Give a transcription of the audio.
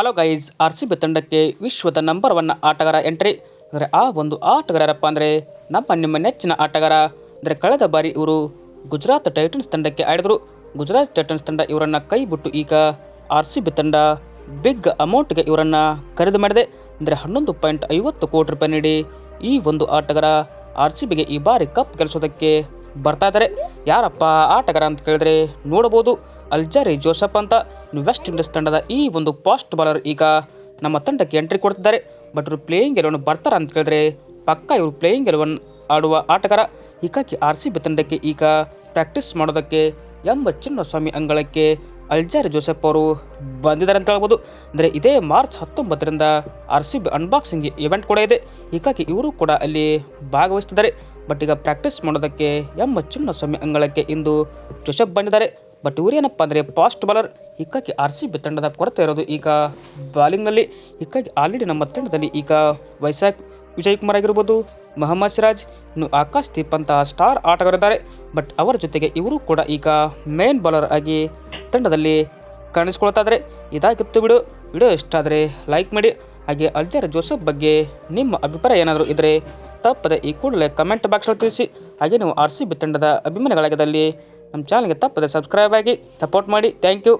Hello guys R C B ತಂಡಕ್ಕೆ ವಿಶ್ವದ number one ಆಟಗಾರ ಎಂಟ್ರಿ ಅಂದರೆ ಆ ಒಂದು ಆಟಗಾರರಪ್ಪ ಅಂದರೆ ನಮ್ಮ ನಿಮ್ಮ ನೆಚ್ಚಿನ ಆಟಗಾರ. ಅಂದರೆ ಕಳೆದ ಬಾರಿ ಇವರು ಗುಜರಾತ್ ಟೈಟನ್ಸ್ ತಂಡಕ್ಕೆ ಆಡಿದರು. ಗುಜರಾತ್ ಟೈಟನ್ಸ್ ತಂಡ ಇವರನ್ನು ಕೈ ಬಿಟ್ಟು ಈಗ ಆರ್ ಸಿ ಬಿ ತಂಡ ಬಿಗ್ ಅಮೌಂಟ್ಗೆ ಇವರನ್ನು ಖರೀದಿ ಮಾಡಿದೆ. ಅಂದರೆ ಹನ್ನೊಂದು ಪಾಯಿಂಟ್ ಐವತ್ತು ಕೋಟಿ ರೂಪಾಯಿ ನೀಡಿ ಈ ಒಂದು ಆಟಗಾರ ಆರ್ ಸಿ ಬಿಗೆ ಈ ಬಾರಿ ಕಪ್ ಗೆಲ್ಲಿಸೋದಕ್ಕೆ ಬರ್ತಾ ಇದ್ದಾರೆ ಯಾರಪ್ಪ ಆಟಗಾರ ಅಂತ ಕೇಳಿದ್ರೆ ನೋಡಬಹುದು. ಅಲ್ಜಾರಿ ಜೋಸಫ್ ಅಂತ ವೆಸ್ಟ್ ಇಂಡೀಸ್ ತಂಡದ ಈ ಒಂದು ಫಾಸ್ಟ್ ಬಾಲರ್ ಈಗ ನಮ್ಮ ತಂಡಕ್ಕೆ ಎಂಟ್ರಿ ಕೊಡ್ತಿದ್ದಾರೆ. ಬಟ್ ಇವರು ಪ್ಲೇಯಿಂಗ್ ಗೆಲುವನ್ನು ಬರ್ತಾರ ಅಂತ ಕೇಳಿದ್ರೆ ಪಕ್ಕ ಇವರು ಪ್ಲೇಯಿಂಗ್ ಗೆಲುವನ್ನು ಆಡುವ ಆಟಗಾರ. ಹೀಗಾಗಿ ಆರ್ ಸಿ ಬಿ ತಂಡಕ್ಕೆ ಈಗ ಪ್ರಾಕ್ಟೀಸ್ ಮಾಡೋದಕ್ಕೆ ಎಂಬ ಚಿನ್ನಸ್ವಾಮಿ ಅಂಗಳಕ್ಕೆ ಅಲ್ಜಾರಿ ಜೋಸೆಫ್ ಅವರು ಬಂದಿದ್ದಾರೆ ಅಂತ ಹೇಳ್ಬೋದು. ಅಂದರೆ ಇದೇ ಮಾರ್ಚ್ ಹತ್ತೊಂಬತ್ತರಿಂದ R C B unboxing event ಕೂಡ ಇದೆ. ಹೀಗಾಗಿ ಇವರು ಕೂಡ ಅಲ್ಲಿ ಭಾಗವಹಿಸ್ತಿದ್ದಾರೆ. ಬಟ್ ಈಗ ಪ್ರಾಕ್ಟೀಸ್ ಮಾಡೋದಕ್ಕೆ ಎಂಬ ಚಿನ್ನಸ್ವಾಮಿ ಅಂಗಳಕ್ಕೆ ಇಂದು ಜೋಸೆಫ್ ಬಂದಿದ್ದಾರೆ. ಬಟ್ ಇವರೇನಪ್ಪ ಅಂದರೆ ಫಾಸ್ಟ್ ಬಾಲರ್ ಇಕ್ಕಾಗಿ ಆರ್ ಸಿ ಬಿ ತಂಡದ ಕೊರತೆ ಇರೋದು ಈಗ ಬಾಲಿಂಗ್ನಲ್ಲಿ ಇಕ್ಕಾಗಿ ಆಲ್ರೆಡಿ ನಮ್ಮ ತಂಡದಲ್ಲಿ ಈಗ ವೈಸಾಖ್ ವಿಜಯ್ ಕುಮಾರ್ ಆಗಿರ್ಬೋದು, ಮೊಹಮ್ಮದ್ ಸಿರಾಜ್, ಇನ್ನು ಆಕಾಶ್ ದೀಪ್ ಅಂತ ಸ್ಟಾರ್ ಆಟಗಾರಿದ್ದಾರೆ ಬಟ್ ಅವರ ಜೊತೆಗೆ ಇವರು ಕೂಡ ಈಗ ಮೇನ್ ಬಾಲರ್ ಆಗಿ ತಂಡದಲ್ಲಿ ಕಾಣಿಸ್ಕೊಳ್ತಾ ಇದ್ದಾರೆ ಇದಾಗಿತ್ತು ಬಿಡು. ವಿಡಿಯೋ ಇಷ್ಟ ಆದರೆ ಲೈಕ್ ಮಾಡಿ. ಹಾಗೆ ಅಲ್ಜರ್ ಜೋಸೆಫ್ ಬಗ್ಗೆ ನಿಮ್ಮ ಅಭಿಪ್ರಾಯ ಏನಾದರೂ ಇದ್ದರೆ ತಪ್ಪದೆ ಈ ಕೂಡಲೇ ಕಮೆಂಟ್ ಬಾಕ್ಸಲ್ಲಿ ತಿಳಿಸಿ. ಹಾಗೆ ನೀವು ಆರ್ ಸಿ ಬಿ ತಂಡದ ಅಭಿಮಾನಿಗಳಾಗಿದ್ದಲ್ಲಿ ನಮ್ಮ ಚಾನಲ್ಗೆ ತಪ್ಪದೆ ಸಬ್ಸ್ಕ್ರೈಬ್ ಆಗಿ ಸಪೋರ್ಟ್ ಮಾಡಿ. Thank you